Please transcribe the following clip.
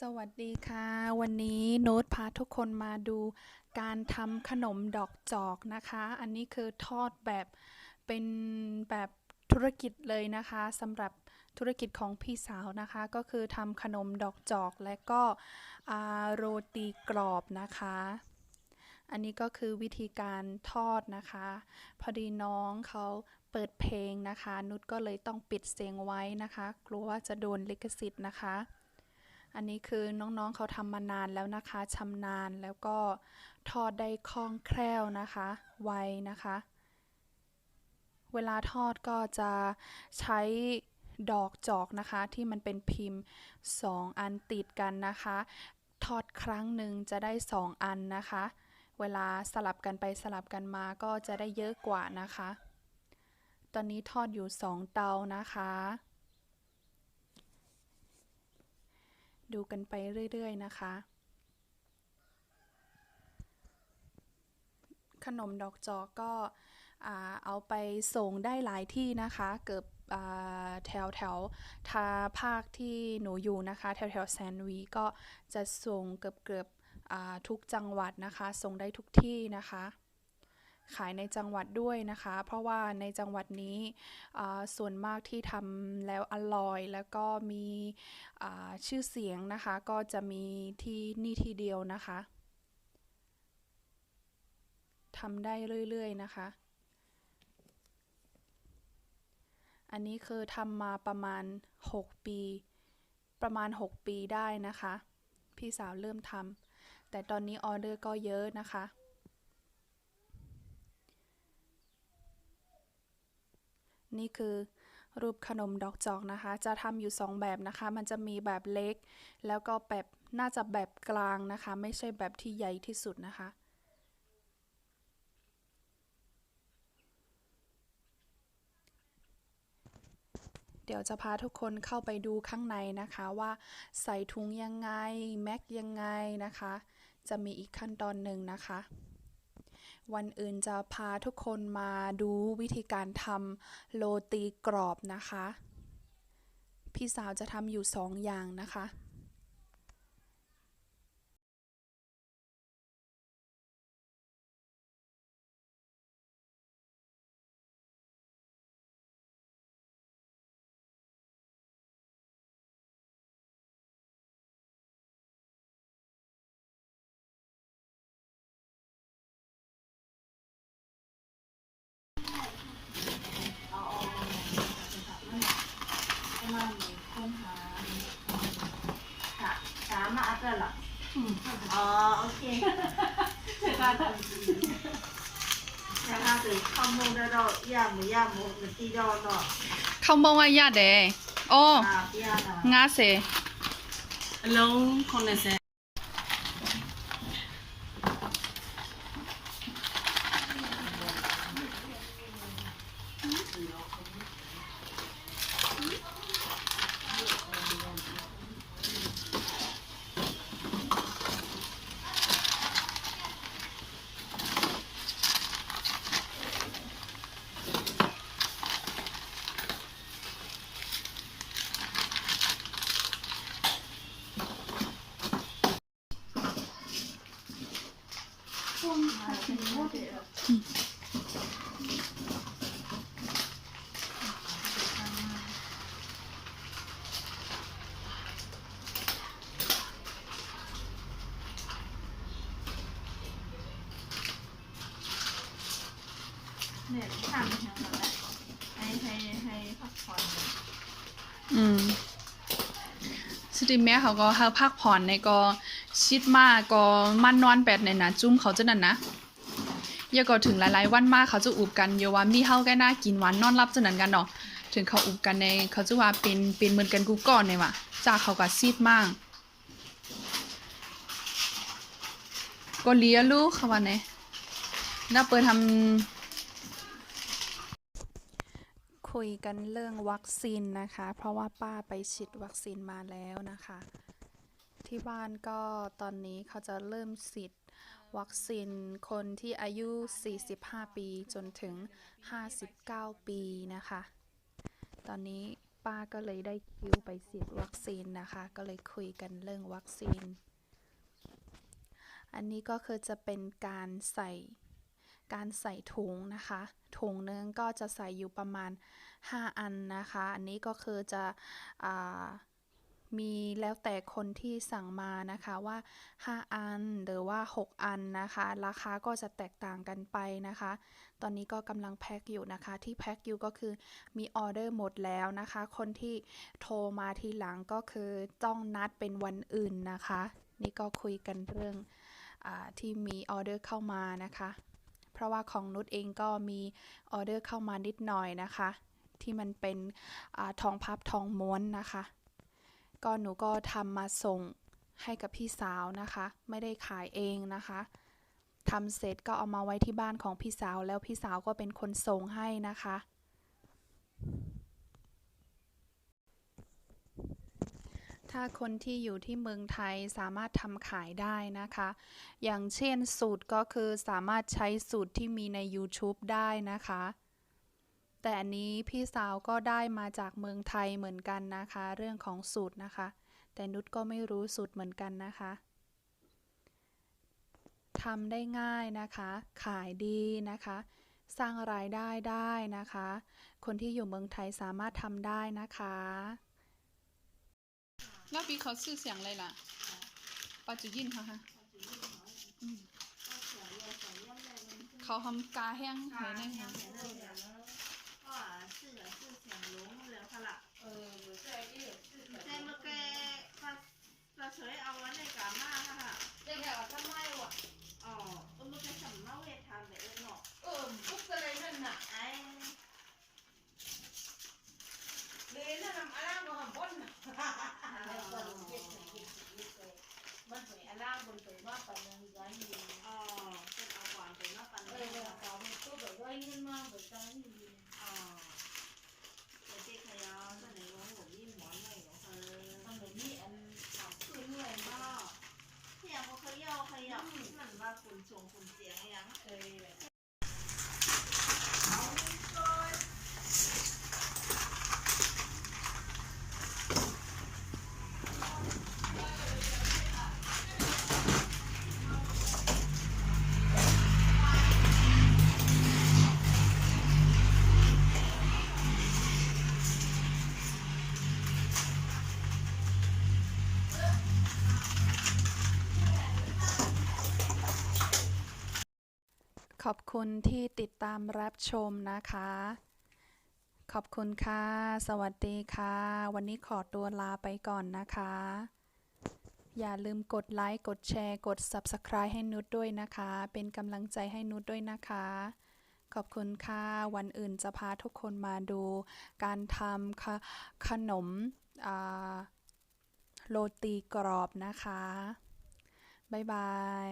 สวัสดีค่ะ วันนี้โน้ตพาทุกคนมาดูการทำขนมดอกจอกนะคะ อันนี้คือทอดแบบเป็นแบบธุรกิจเลยนะคะสำหรับธุรกิจของพี่สาวนะคะ ก็คือทำขนมดอกจอกและก็โรตีกรอบนะคะ อันนี้ก็คือวิธีการทอดนะคะ พอดีน้องเขาเปิดเพลงนะคะ นุชก็เลยต้องปิดเสียงไว้นะคะ กลัวว่าจะโดนลิขสิทธิ์นะคะ อันนี้คือน้องๆเขาทำมานานแล้วนะคะชำนาญแล้วก็ทอดได้คล่องแคล่วนะคะ ไวนะคะ เวลาทอดก็จะใช้ดอกจอกนะคะ ที่มันเป็นพิมพ์ 2 อันติดกันนะคะ ทอดครั้งหนึ่งจะได้ 2 อันนะคะ เวลาสลับกันไปสลับกันมาก็จะได้เยอะกว่านะคะ ตอนนี้ทอดอยู่ 2 เตานะคะ ดูกันไปเรื่อย ๆ นะคะ ขนมดอกจอกก็เอาไปส่งได้หลายที่นะคะเกือบแถวแถวทาภาคที่หนูอยู่นะคะ แถวแถวแซนวีก็จะส่งเกือบเกือบทุกจังหวัดนะคะ ส่งได้ทุกที่นะคะ ขายในจังหวัดด้วยนะคะ เพราะว่าในจังหวัดนี้ส่วนมากที่ทำแล้วอร่อย แล้วก็มีชื่อเสียงนะคะ ก็จะมีที่นี่ที่เดียวนะคะทำได้เรื่อย ๆ นะคะ อันนี้คือทำมาประมาณ 6 ปี ประมาณ 6 ปีได้นะคะ พี่สาวเริ่มทำแต่ตอนนี้ออเดอร์ก็เยอะนะคะ นี่คือรูปขนมดอกจอกนะคะ จะทำอยู่ 2 แบบนะคะ มันจะมีแบบเล็ก แล้วก็แบบน่าจะแบบกลางนะคะ ไม่ใช่แบบที่ใหญ่ที่สุดนะคะ เดี๋ยวจะพาทุกคนเข้าไปดูข้างในนะคะว่าใส่ถุงยังไง แม็กยังไงนะคะ จะมีอีกขั้นตอนหนึ่งนะคะ วันอื่นจะพาทุกคนมาดูวิธีการทำโรตีกรอบนะคะ พี่สาวจะทำอยู่สองอย่างนะคะ โอเคนะคะคือข้าวโมงได้ดอกย่าหมูย่าหมูหรือที่ดอเนาะข้าวโมงอะยาเดโอ้อาบย่าหน่องาเสအလုံး90 อืมสติแม่เขาก็เฮาพักผ่อนในก็ชิดมากก็มันนอนแปดในนะจุ้มเขาจะนั่นนะย่าก็ถึงหลายๆวันมากเขาจะอุบกันอย่าว่ามีเฮาแก่น่ากินหวานนอนรับจะนั่นกันเนาะถึงเขาอุบกันในเขาจะว่าเป็นเป็นเหมือนกันกูก่อนเนี่ยว่ะจ้าเขาก็ซีดมากก็เลี้ยลูกเขาว่าเนี่ยน่าเปิดทำ คุยกันเรื่องวัคซีนนะคะ เพราะว่าป้าไปฉีดวัคซีนมาแล้วนะคะ ที่บ้านก็ตอนนี้เขาจะเริ่มฉีดวัคซีนคนที่อายุ 45 ปีจนถึง 59 ปีนะคะ ตอนนี้ป้าก็เลยได้คิวไปฉีดวัคซีนนะคะ ก็เลยคุยกันเรื่องวัคซีน อันนี้ก็คือจะเป็นการใส่การใส่ถุงนะคะ ถุงนึงก็จะใส่อยู่ประมาณ 5 อันนะคะ อันนี้ก็คือจะอมีแล้วแต่คนที่สั่งมานะคะว่า 5 อันหรือว่า 6 อันนะคะ ราคาก็จะแตกต่างกันไปนะคะ ตอนนี้ก็กำลังแพ็คอยู่นะคะ ที่แพ็คอยู่ก็คือมีออเดอร์หมดแล้วนะคะ คนที่โทรมาทีหลังก็คือต้องนัดเป็นวันอื่นนะคะ นี่ก็คุยกันเรื่องอที่มีออเดอร์เข้ามานะคะ เพราะว่าของนุชเองก็มีออเดอร์เข้ามานิดหน่อยนะคะ ที่มันเป็นอทองพับทองม้วนนะคะ ก็หนูก็ทำมาส่งให้กับพี่สาวนะคะ ไม่ได้ขายเองนะคะทำเสร็จก็เอามาไว้ที่บ้านของพี่สาวแล้วพี่สาวก็เป็นคนส่งให้นะคะ ถ้าคนที่อยู่ที่เมืองไทยสามารถทำขายได้นะคะ อย่างเช่นสูตรก็คือสามารถใช้สูตรที่มีใน YouTube ได้นะคะ แต่อันนี้พี่สาวก็ได้มาจากเมืองไทยเหมือนกันนะคะ เรื่องของสูตรนะคะ แต่นุชก็ไม่รู้สูตรเหมือนกันนะคะทำได้ง่ายนะคะ ขายดีนะคะ สร้างรายได้ได้นะคะ คนที่อยู่เมืองไทยสามารถทำได้นะคะ แล้วปีเขาซื้อเสียงอะไรล่ะปาจุยินค่ะฮะอืมเขาทำกาแห้งเหยนั่งค่ะก็ชื่อชื่อเสียงหลงแล้วค่ะล่ะเออใช่ที่ชื่อเจ๊เมื่อกี้ก็เราเฉยเอาไว้ในกามาค่ะเด็กแบบทำไมวะ อ๋อเออเมื่อกี้สำเนาเวทานแต่เออเนาะ เออพุกอะไรนั่นน่ะ ไอ้ เลยนั่นอะไรมาหำพ้นน่ะมันสวยอะไรบนตัวว่าปันยังไงอยู่ อ๋อเป็นเอาหวานเป็นมาปัน เอ เล อย เวลาเขาตัวแบบว่าเงินมากแบบนั้นอยู่ อ๋อแต่เจ๊ขยอตัวไหนว่าผมยิ่งหมอนไม่หรอกเออ มันแบบนี้อันสามคืนเลย ก็ มาก เที่ยงเขาขย่อขย่อมันว่าคุณชงคุณเสียงยัง เออแบบ ขอบคุณที่ติดตามรับชมนะคะ ขอบคุณค่ะ สวัสดีค่ะ วันนี้ขอตัวลาไปก่อนนะคะ อย่าลืมกดไลค์ กดแชร์ กด Subscribe ให้นุชด้วยนะคะ เป็นกำลังใจให้นุชด้วยนะคะ ขอบคุณค่ะ วันอื่นจะพาทุกคนมาดู การทำขขนมโรตีกรอบนะคะ บ๊ายบาย